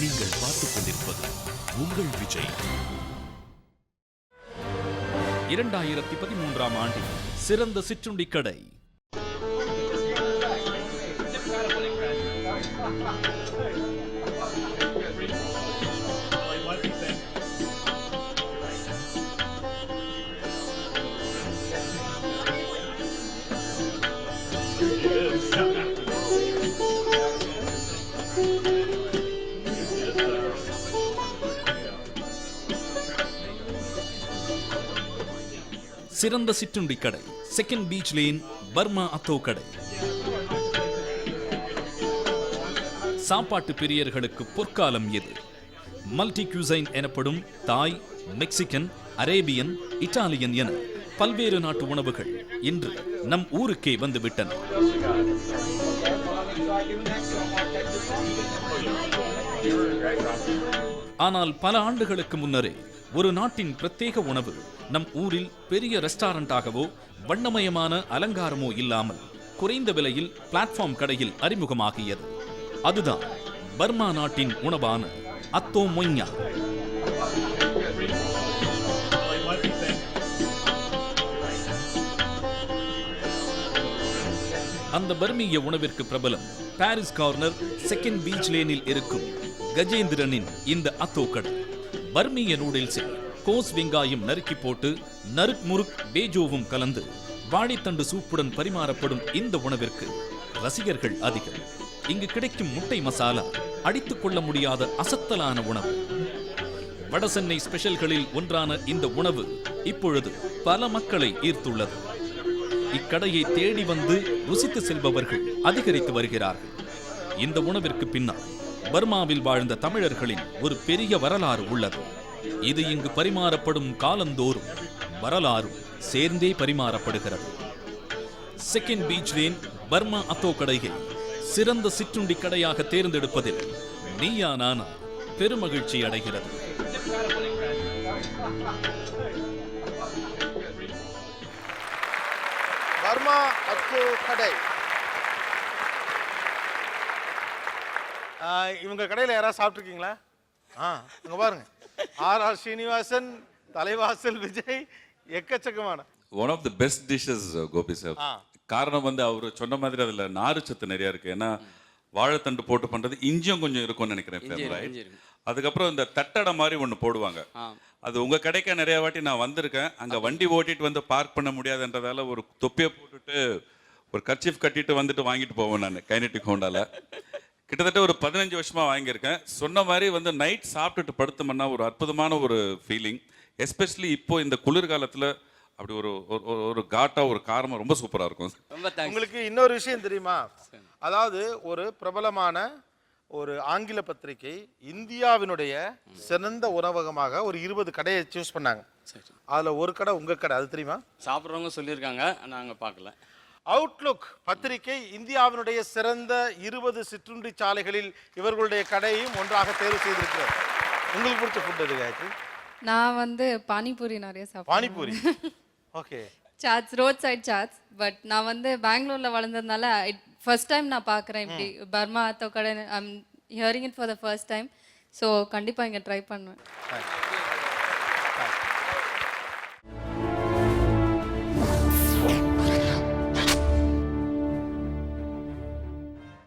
நீங்கள் பார்த்துக் கொண்டிருப்பது உங்கள் விஜய். இரண்டாயிரத்தி பதிமூன்றாம் ஆண்டில் சிறந்த சிற்றுண்டி கடை. சிறந்த சிற்றுண்டி கடை second beach lane Burma atho கடை. சாப்பாட்டு பிரியர்களுக்கு பொற்காலம் எது? மல்டி கியூசைன் எனப்படும் தாய் மெக்சிகன் அரேபியன் இட்டாலியன் என பல்வேறு நாட்டு உணவுகள் இன்று நம் ஊருக்கே வந்துவிட்டன. ஆனால் பல ஆண்டுகளுக்கு முன்னரே ஒரு நாட்டின் பிரத்யேக உணவு நம் ஊரில் பெரிய ரெஸ்டாரண்டாகவோ வண்ணமயமான அலங்காரமோ இல்லாமல் குறைந்த விலையில் பிளாட்ஃபார்ம் கடையில் அறிமுகமாகியது. அதுதான் பர்மா நாட்டின் உணவான அத்தோ மொய்யா. அந்த பர்மிய உணவிற்கு பிரபலம் பாரிஸ் கார்னர் செகண்ட் பீச் லேனில் இருக்கும் கஜேந்திரனின் இந்த அத்தோ கடை. பர்மிய நூடுல்ஸில் கோஸ் வெங்காயம் நறுக்கி போட்டு நறுக் முறுக் பேஜோவும் கலந்து வாழைத்தண்டு சூப்புடன் பரிமாறப்படும் இந்த உணவிற்கு ரசிகர்கள் அதிகம். இங்கு கிடைக்கும் முட்டை மசாலா அடித்துக் கொள்ள முடியாத அசத்தலான உணவு. வடசென்னை ஸ்பெஷல்களில் ஒன்றான இந்த உணவு இப்பொழுது பல மக்களை ஈர்த்துள்ளது. இக்கடையை தேடி வந்து ருசித்து செல்பவர்கள் அதிகரித்து வருகிறார்கள். இந்த உணவிற்கு பின்னால் பர்மாவில் வாழ்ந்த தமிழர்களின் ஒரு பெரிய வரலாறு உள்ளது. இது இங்கு பரிமாறப்படும் காலந்தோறும் வரலாறும் சேர்ந்தே பரிமாறப்படுகிறது. செகண்ட் பீச் லேன் பர்மா அத்தோ கடையை சிறந்த சிற்றுண்டி கடையாக தேர்ந்தெடுப்பதில் நீயா நானா பெருமகிழ்ச்சி அடைகிறது. பர்மா அத்தோ கடை. இவங்க கடையில் யாராவது சாப்பிட்ருக்கீங்களா ஆ இங்க பாருங்க. ஆர் ஆர் ஸ்ரீனிவாசன் தலைவாசல் விஜய் எக்கச்சக்கமான. One of the best dishes Gopi sir. காரணம் வந்து அவர் சொன்ன மாதிரி அதுல நாறு சத்து நிறைய இருக்கு. ஏன்னா வாழைத்தண்டு போட்டு பண்றது இஞ்சியும் கொஞ்சம் இருக்கும்னு நினைக்கிறேன். அதுக்கப்புறம் இந்த தட்டடை மாதிரி ஒன்று போடுவாங்க. அது உங்க கடைக்க நிறைய வாட்டி நான் வந்திருக்கேன். அங்க வண்டி ஓட்டிட்டு வந்து பார்க் பண்ண முடியாதுன்றதால ஒரு தொப்பியை போட்டுட்டு ஒரு கர்ச்சீஃப் கட்டிட்டு வந்துட்டு வாங்கிட்டு போவேன் நான் கைனட்டிக் ஹோண்டால கிட்டத்தட்ட ஒரு பதினஞ்சு வருஷமா வாங்கியிருக்கேன். சொன்ன மாதிரி வந்து நைட் சாப்பிட்டுட்டு படுத்தோம்னா ஒரு அற்புதமான ஒரு ஃபீலிங் எஸ்பெஷலி இப்போ இந்த குளிர்காலத்துல அப்படி ஒரு ஒரு- ஒரு- ஒரு காட்டா ஒரு காரமா ரொம்ப சூப்பரா இருக்கும். உங்களுக்கு இன்னொரு விஷயம் தெரியுமா? அதாவது ஒரு பிரபலமான ஒரு ஆங்கில பத்திரிகை இந்தியாவினுடைய சிறந்த உணவகமாக ஒரு இருபது கடையை சூஸ் பண்ணாங்க. சரி. அதுல ஒரு கடை உங்க கடை அது தெரியுமா? சாப்பிட்றவங்க சொல்லியிருக்காங்க நாங்கள் பார்க்கல. அவுட்லுக் பத்திரிகை இந்தியாவினுடைய சிறந்த இருபது சிற்றுண்டி சாலைகளில் இவர்களுடைய கடையும் ஒன்றாக தேர்வு செய்திருக்கிறது. உங்களுக்கு பிடிச்ச ஃபுட் எது காயத்ரி? நான் வந்து பானிபூரி நிறைய சாப்பிடுவேன். Panipuri. Okay chaats road side chaats but நான் வந்து பெங்களூர்ல வளர்ந்ததுனால ஃபர்ஸ்ட் டைம் நான் பார்க்குறேன் இப்படி. பர்மா அத்தோ கடை I'm hearing it for the first time so கண்டிப்பாக இங்கே ட்ரை பண்ணுவேன்.